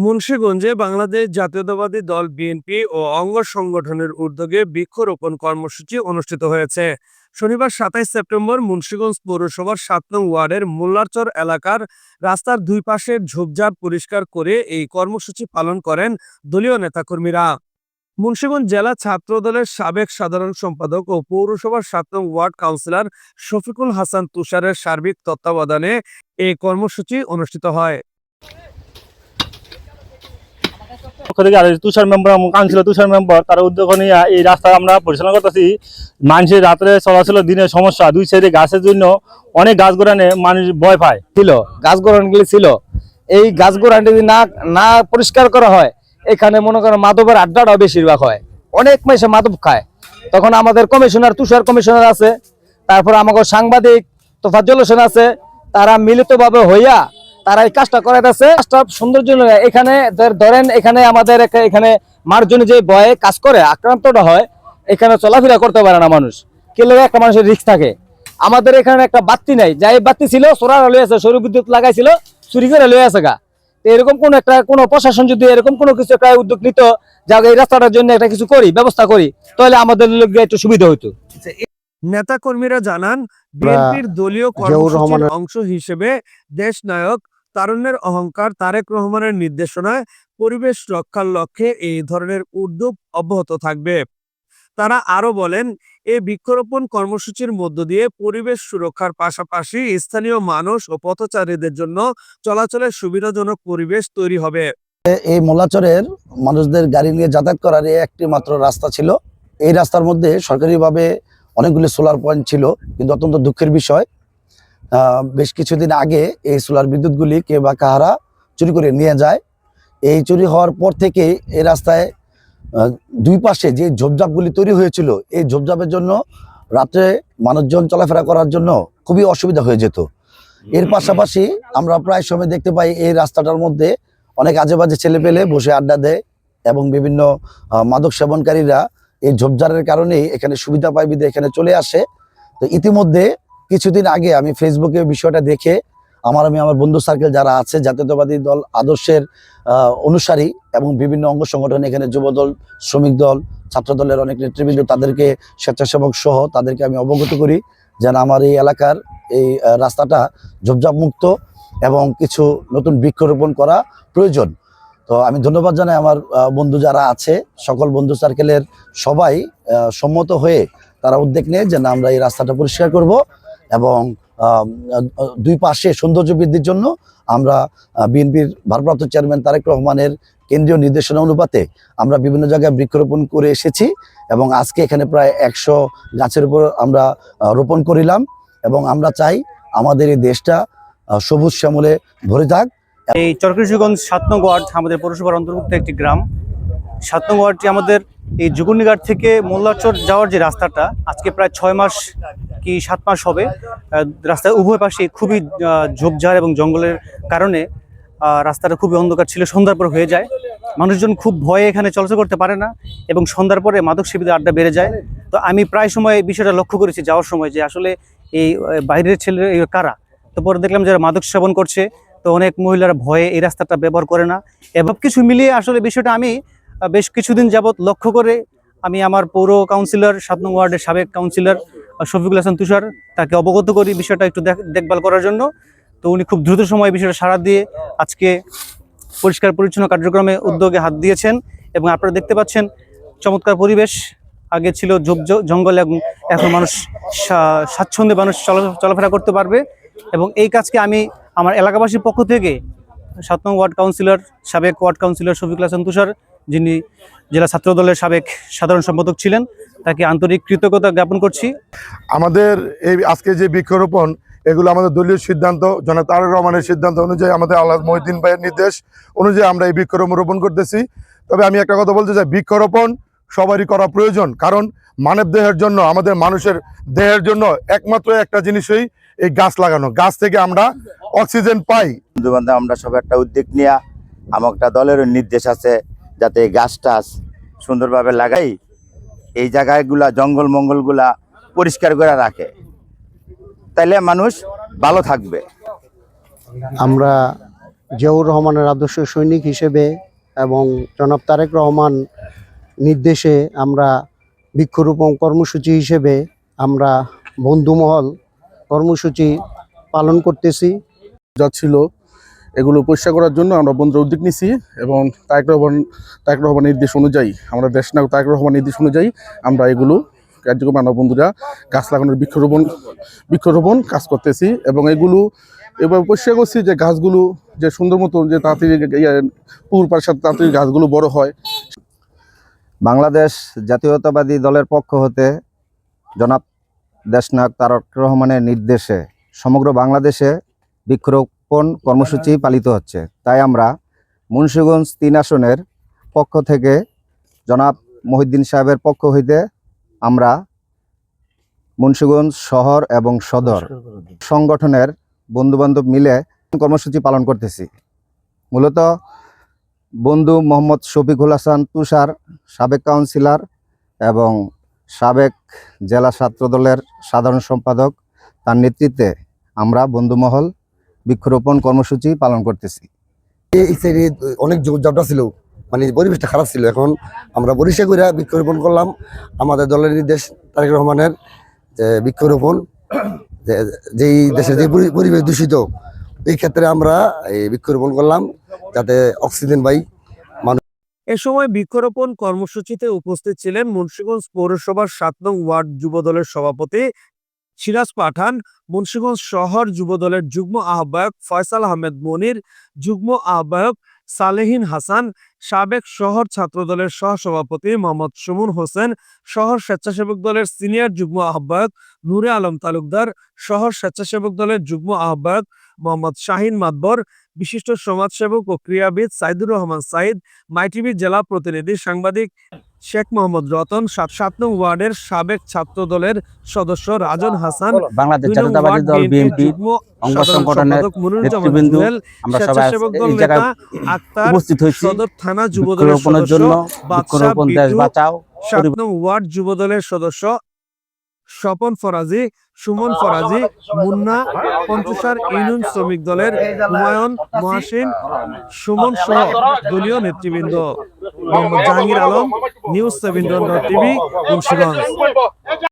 মুন্সিগঞ্জে বাংলাদেশ জাতীয়তাবাদী দল বিএনপি ও অঙ্গ সংগঠনের উদ্যোগে বৃক্ষরোপণ কর্মসূচি অনুষ্ঠিত হয়েছে। শনিবার সাতাইশ সেপ্টেম্বর মুন্সিগঞ্জ পৌরসভার সাত নং ওয়ার্ডের মোল্লারচর এলাকার রাস্তার দুই পাশের ঝোপঝাড় পরিষ্কার করে এই কর্মসূচি পালন করেন দলীয় নেতাকর্মীরা। মুন্সিগঞ্জ জেলা ছাত্রদলের সাবেক সাধারণ সম্পাদক ও পৌরসভার সাত নং ওয়ার্ড কাউন্সিলর শফিকুল হাসান তুষারের সার্বিক তত্ত্বাবধানে এই কর্মসূচি অনুষ্ঠিত হয়। থেকে আর Tushar member councillor Tushar member, তার উদ্যোগ নিয়ে এই রাস্তা আমরা পরিচালনা করতেছি। মানুষের রাত্রে চলাচল দিনের সমস্যা, দুই সাইডে গাছের জন্য অনেক গাছ গোড়ানে মানুষ ভয় পায়। ছিল, গাছ গোড়ানগুলি ছিল। এই গাছ গোড়ান যদি না না পরিষ্কার করা হয়, এখানে মনে করেন মাদবের আড্ডাটাও বেশিরভাগ হয়। অনেক মাসে মাদব খায়। তখন আমাদের কমিশনার, তুষার কমিশনার আছে, তারপর আমাকে সাংবাদিক তোফাজ্জল হোসেন আছে, তারা মিলিতভাবে হইয়া তারা এই কাজটা করাইতেছে। কাজটা সৌন্দর্য লাগে। এখানে ধরেন এখানে আমাদের একটা- এখানে মার্জনে যে বয়ে কাজ করে আক্রান্তটা হয় এখানে চলাফেরা করতে পারে না মানুষ। কে লাগে একটা মানুষের রিস্ক থাকে? আমাদের এখানে একটা বাতি নাই। যাই বাতি ছিল সোরা লয়ে আছে সৌর বিদ্যুৎ লাগাইছিল চুরি করে লয়ে আছে গা। এরকম কোন একটা কোনো প্রশাসন যদি এরকম কোনো কিছু একটা উদ্যোগ নিত যা এই রাস্তাটার জন্য একটা কিছু করি ব্যবস্থা করি তাহলে আমাদের লোক একটু সুবিধা হইতো। নেতা কর্মীরা জানান বিএনপির দলীয় কর্মসূচির অংশ হিসেবে দেশ নায়ক তারুণ্যের অহংকার তারেক রহমানের নির্দেশনায় পরিবেশ রক্ষার লক্ষ্যে এই ধরনের উদ্যোগ অব্যাহত থাকবে। তারা আরও বলেন এই বৃক্ষরোপণ কর্মসূচির মধ্য দিয়ে পরিবেশ সুরক্ষার পাশাপাশি স্থানীয় মানুষ ও পথচারীদের জন্য চলাচলের সুবিধাজনক পরিবেশ তৈরি হবে। এই মোল্লাচরের মানুষদের গাড়ি নিয়ে যাতায়াত করার একটি মাত্র রাস্তা ছিল। এই রাস্তার মধ্যে সরকারিভাবে অনেকগুলি সোলার পয়েন্ট ছিল, কিন্তু অত্যন্ত দুঃখের বিষয় বেশ কিছুদিন আগে এই সোলার বিদ্যুৎগুলি কে বা কাহারা চুরি করে নিয়ে যায়। এই চুরি হওয়ার পর থেকে এই রাস্তায় দুই পাশে যে ঝোপঝাপগুলি তৈরি হয়েছিল এই ঝোপঝাপের জন্য রাত্রে মানুষজন চলাফেরা করার জন্য খুবই অসুবিধা হয়ে যেত। এর পাশাপাশি আমরা প্রায় সময় দেখতে পাই এই রাস্তাটার মধ্যে অনেক আজে বাজে ছেলে পেলে বসে আড্ডা দেয় এবং বিভিন্ন মাদক সেবনকারীরা এই ঝোপঝাড়ের কারণেই এখানে সুবিধা পায় বিধে এখানে চলে আসে। তো ইতিমধ্যে কিছুদিন আগে আমি ফেসবুকে বিষয়টা দেখে আমার আমি আমার বন্ধু সার্কেল যারা আছে, জাতীয়তাবাদী দল, আদর্শের অনুসারী এবং বিভিন্ন অঙ্গ সংগঠন, এখানে যুবদল, শ্রমিক দল, ছাত্র দলের অনেক নেতৃবৃন্দ তাদেরকে স্বেচ্ছাসেবক সহ তাদেরকে আমি অবগত করি যেন আমার এই এলাকার এই রাস্তাটা ঝোপঝাপ মুক্ত এবং কিছু নতুন বৃক্ষরোপণ করা প্রয়োজন। তো আমি ধন্যবাদ জানাই আমার বন্ধু যারা আছে, সকল বন্ধু সার্কেলের সবাই সম্মত হয়ে তারা উদ্যোগ নেয় যে না, আমরা এই রাস্তাটা পরিষ্কার করব এবং দুই পাশে সৌন্দর্য বৃদ্ধির জন্য আমরা বিএনপির ভারপ্রাপ্ত চেয়ারম্যান তারেক রহমানের কেন্দ্রীয় নির্দেশনা অনুপাতে আমরা বিভিন্ন জায়গায় বৃক্ষরোপণ করে এসেছি এবং আজকে এখানে প্রায় একশো গাছের উপর আমরা রোপণ করিলাম এবং আমরা চাই আমাদের এই দেশটা সবুজ শ্যামলে ভরে থাক। এই চরকৃষিগঞ্জ সাত নং ওয়ার্ড, আমাদের পৌরসভার অন্তর্ভুক্ত একটি গ্রাম। সাত ওয়ার্ডটি আমাদের এই জুগুনিঘাট থেকে মোল্লাচর যাওয়ার যে রাস্তাটা, আজকে প্রায় ছয় মাস কি সাত মাস হবে রাস্তার উভয় পাশে খুবই ঝোপঝাড় এবং জঙ্গলের কারণে রাস্তাটা খুবই অন্ধকার ছিল, সন্ধ্যার পর হয়ে যায়। মানুষজন খুব ভয়ে এখানে চলাচল করতে পারে না এবং সন্ধ্যার পরে মাদক সেবীদের আড্ডা বেড়ে যায়। তো আমি প্রায় সময় এই বিষয়টা লক্ষ্য করেছি যাওয়ার সময় যে আসলে এই বাইরের ছেলে কারা? তো পরে দেখলাম যারা মাদক সেবন করছে, তো অনেক মহিলারা ভয়ে এই রাস্তাটা ব্যবহার করে না। এবং কিছু মিলিয়ে আসলে বিষয়টা আমি বেশ কিছুদিন যাবৎ লক্ষ্য করে আমি আমার পৌর কাউন্সিলর সাত নং ওয়ার্ডের সাবেক কাউন্সিলর শফিকুল হাসান তুষার তাকে অবগত করি বিষয়টা একটু দেখ- দেখভাল করার জন্য। তো উনি খুব দ্রুত সময় বিষয়টা সাড়া দিয়ে আজকে পরিষ্কার পরিচ্ছন্ন কার্যক্রমে উদ্যোগে হাত দিয়েছেন এবং আপনারা দেখতে পাচ্ছেন চমৎকার পরিবেশ। আগে ছিল জঙ্গল এবং এখন মানুষ স্বাচ্ছন্দ্যে মানুষ চলা- চলাফেরা করতে পারবে এবং এই কাজকে আমি আমার এলাকাবাসীর পক্ষ থেকে সাত নং ওয়ার্ড কাউন্সিলর সাবেক ওয়ার্ড কাউন্সিলর শফিকুল হাসান তুষার যিনি জেলা ছাত্র দলের সাবেক সাধারণ সম্পাদক ছিলেন তাকে আন্তরিক কৃতজ্ঞতা জ্ঞাপন করছি। আমাদের এই আজকে যে বৃক্ষরোপণ এগুলো আমাদের দলীয় সিদ্ধান্ত জনাব তারেক রহমানের সিদ্ধান্ত অনুযায়ী আমাদের আল্লাহ মহিদ্দিন ভাইয়ের নির্দেশ অনুযায়ী আমরা এই বৃক্ষরোপণ রোপণ করতেছি। তবে আমি একটা কথা বলতে চাই বৃক্ষরোপণ সবারই করা প্রয়োজন কারণ মানব দেহের জন্য আমাদের মানুষের দেহের জন্য একমাত্র একটা জিনিসই এই গাছ লাগানো। গাছ থেকে আমরা অক্সিজেন পাই। বন্ধু বান্ধব আমরা সব একটা উদ্যোগ নিয়ে আমার একটা দলেরও নির্দেশ আছে যাতে গাছ টাছ সুন্দরভাবে লাগাই, এই জায়গাগুলা, জঙ্গল মঙ্গলগুলা পরিষ্কার করে রাখে। তাইলে মানুষ ভালো থাকবে। আমরা জিয়াউর রহমানের আদর্শ সৈনিক হিসেবে এবং জনাব তারেক রহমান নির্দেশে আমরা বৃক্ষরোপণ কর্মসূচি হিসেবে আমরা বন্ধুমহল কর্মসূচি পালন করতেছি। যা ছিল এগুলো পরিষ্কার করার জন্য আমরা বন্ধুরা উদ্যোগ নিছি এবং তারেক রহমান তারেক রহমান নির্দেশ অনুযায়ী আমরা দেশ নায়ক তারেক রহমান নির্দেশ অনুযায়ী আমরা এগুলো কার্যক্রম আমরা বন্ধুরা গাছ লাগানোর বৃক্ষরোপণ বৃক্ষরোপণ কাজ করতেছি এবং এগুলো এবার পরিষ্কার করছি যে গাছগুলো যে সুন্দর মতো যে তাড়াতাড়ি ইয়ে, পুকুর পাড়ের সাথে তাড়াতাড়ি গাছগুলো বড় হয়। বাংলাদেশ জাতীয়তাবাদী দলের পক্ষ হতে জনাব দেশনায়ক তারক রহমানের নির্দেশে সমগ্র বাংলাদেশে বৃক্ষরোপণ কর্মসূচি পালিত হচ্ছে। তাই আমরা মুন্সিগঞ্জ তিন আসনের পক্ষ থেকে জনাব মহিউদ্দিন সাহেবের পক্ষ হইতে আমরা মুন্সীগঞ্জ শহর এবং সদর সংগঠনের বন্ধুবান্ধব মিলে কর্মসূচি পালন করতেছি। মূলত বন্ধু মোহাম্মদ শফিকুল হাসান তুষার সাবেক কাউন্সিলর এবং সাবেক জেলা ছাত্রদলের সাধারণ সম্পাদক তার নেতৃত্বে আমরা বন্ধুমহল বৃক্ষরোপণ কর্মসূচি পালন করতেছি। এই সাইডে অনেক জবটা ছিল মানে পরিবেশটা খারাপ ছিল। এখন আমরা পরিষ্কার করে বৃক্ষরোপণ করলাম। আমাদের দলের নির্দেশ তারেক রহমানের যে বৃক্ষরোপণ যেই দেশের যে পরিবেশ দূষিত এই ক্ষেত্রে আমরা এই বৃক্ষরোপণ করলাম যাতে অক্সিজেন পাই। এ সময় বৃক্ষরোপণ কর্মসূচিতে উপস্থিত ছিলেন মুন্সিগঞ্জ পৌরসভার সাত নং ওয়ার্ড যুবদলের সভাপতি সিরাজ পাঠান, মুন্সিগঞ্জ শহর যুবদলের যুগ্ম আহ্বায়ক ফয়সাল আহমেদ মনির, যুগ্ম আহ্বায়ক সালেহিন হাসান, সাবেক শহর ছাত্রদলের সহসভাপতি মোহাম্মদ সুমন হোসেন, শহর স্বেচ্ছাসেবক দলের সিনিয়র যুগ্ম আহ্বায়ক নূরে আলম তালুকদার, শহর স্বেচ্ছাসেবক দলের যুগ্ম আহ্বায়ক মোহাম্মদ শাহিন মাতবর, বিশিষ্ট সমাজসেবক ও ক্রীড়াবিদ সাইদুর রহমান সাইদ, মাইটিভি জেলা প্রতিনিধি সাংবাদিক শেখ মোহাম্মদ রতন সাত সাত নং ওয়ার্ডের সাবেক ছাত্র দলের সদস্য রাজন হাসান বাংলাদেশ জাতীয়তাবাদী দল বিএনপি অঙ্গ সংগঠনের নেতৃবৃন্দ আমরা সবাই এই জায়গায় আক্তার উপস্থিত হয়েছি। সদর থানা যুব দলের সদস্য জন্য বৃক্ষরোপণ দেশ বাঁচাও সাত নং ওয়ার্ড যুব দলের সদস্য স্বপন ফরাজি সুমন ফরাজি মুন্না পঞ্চসার ইউনিয়ন শ্রমিক দলের হুমায়ুন মহাসিন সুমন সহ দলীয় নেতৃবৃন্দ Mohammad Jahangir Alam news seven TV Munshiganj.